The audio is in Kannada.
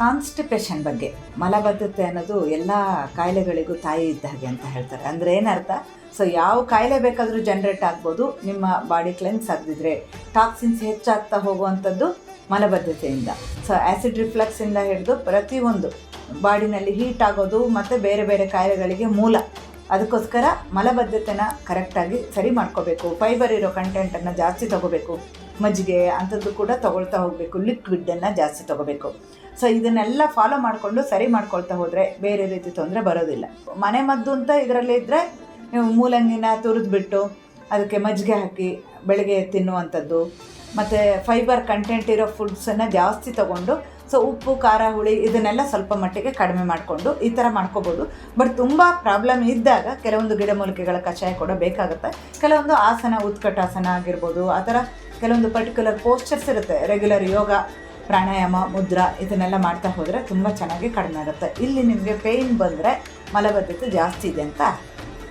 ಕಾನ್ಸ್ಟಿಪೇಷನ್ ಬಗ್ಗೆ. ಮಲಬದ್ಧತೆ ಅನ್ನೋದು ಎಲ್ಲ ಕಾಯಿಲೆಗಳಿಗೂ ತಾಯಿ ಇದ್ದ ಹಾಗೆ ಅಂತ ಹೇಳ್ತಾರೆ. ಅಂದರೆ ಏನರ್ಥ? ಸೊ ಯಾವ ಕಾಯಿಲೆ ಬೇಕಾದರೂ ಜನ್ರೇಟ್ ಆಗ್ಬೋದು. ನಿಮ್ಮ ಬಾಡಿ ಕ್ಲೆನ್ಸ್ ಆಗದಿದ್ರೆ ಟಾಕ್ಸಿನ್ಸ್ ಹೆಚ್ಚಾಗ್ತಾ ಹೋಗುವಂಥದ್ದು ಮಲಬದ್ಧತೆಯಿಂದ. ಸೊ ಆ್ಯಸಿಡ್ ರಿಫ್ಲಕ್ಸಿಂದ ಹಿಡಿದು ಪ್ರತಿಯೊಂದು ಬಾಡಿನಲ್ಲಿ ಹೀಟ್ ಆಗೋದು ಮತ್ತು ಬೇರೆ ಬೇರೆ ಕಾಯಿಲೆಗಳಿಗೆ ಮೂಲ. ಅದಕ್ಕೋಸ್ಕರ ಮಲಬದ್ಧತೆನ ಕರೆಕ್ಟಾಗಿ ಸರಿ ಮಾಡ್ಕೋಬೇಕು. ಫೈಬರ್ ಇರೋ ಕಂಟೆಂಟನ್ನು ಜಾಸ್ತಿ ತಗೋಬೇಕು. ಮಜ್ಜಿಗೆ ಅಂಥದ್ದು ಕೂಡ ತಗೊಳ್ತಾ ಹೋಗಬೇಕು. ಲಿಕ್ವಿಡನ್ನು ಜಾಸ್ತಿ ತಗೋಬೇಕು. ಸೊ ಇದನ್ನೆಲ್ಲ ಫಾಲೋ ಮಾಡಿಕೊಂಡು ಸರಿ ಮಾಡ್ಕೊಳ್ತಾ ಹೋದರೆ ಬೇರೆ ರೀತಿ ತೊಂದರೆ ಬರೋದಿಲ್ಲ. ಮನೆ ಮದ್ದು ಅಂತ ಇದರಲ್ಲಿ ಇದ್ದರೆ ಮೂಲಂಗಿನ ತುರಿದ್ಬಿಟ್ಟು ಅದಕ್ಕೆ ಮಜ್ಜಿಗೆ ಹಾಕಿ ಬೆಳಗ್ಗೆ ತಿನ್ನುವಂಥದ್ದು, ಮತ್ತು ಫೈಬರ್ ಕಂಟೆಂಟ್ ಇರೋ ಫುಡ್ಸನ್ನು ಜಾಸ್ತಿ ತಗೊಂಡು ಸೊ ಉಪ್ಪು, ಖಾರ, ಹುಳಿ ಇದನ್ನೆಲ್ಲ ಸ್ವಲ್ಪ ಮಟ್ಟಿಗೆ ಕಡಿಮೆ ಮಾಡಿಕೊಂಡು ಈ ಥರ ಮಾಡ್ಕೋಬೋದು. ಬಟ್ ತುಂಬ ಪ್ರಾಬ್ಲಮ್ ಇದ್ದಾಗ ಕೆಲವೊಂದು ಗಿಡಮೂಲಿಕೆಗಳ ಕಷಾಯ ಕೂಡ ಬೇಕಾಗುತ್ತೆ. ಕೆಲವೊಂದು ಆಸನ, ಉತ್ಕಟಾಸನ ಆಗಿರ್ಬೋದು, ಆ ಥರ ಕೆಲವೊಂದು ಪರ್ಟಿಕ್ಯುಲರ್ ಪೋಸ್ಚರ್ಸ್ ಇರುತ್ತೆ. ರೆಗ್ಯುಲರ್ ಯೋಗ, ಪ್ರಾಣಾಯಾಮ, ಮುದ್ರಾ ಇದನ್ನೆಲ್ಲ ಮಾಡ್ತಾ ಹೋದರೆ ತುಂಬ ಚೆನ್ನಾಗಿ ಕಡಿಮೆ ಆಗುತ್ತೆ. ಇಲ್ಲಿ ನಿಮಗೆ ಪೇಯ್ನ್ ಬಂದರೆ ಮಲಬದ್ಧತೆ ಜಾಸ್ತಿ ಇದೆ ಅಂತ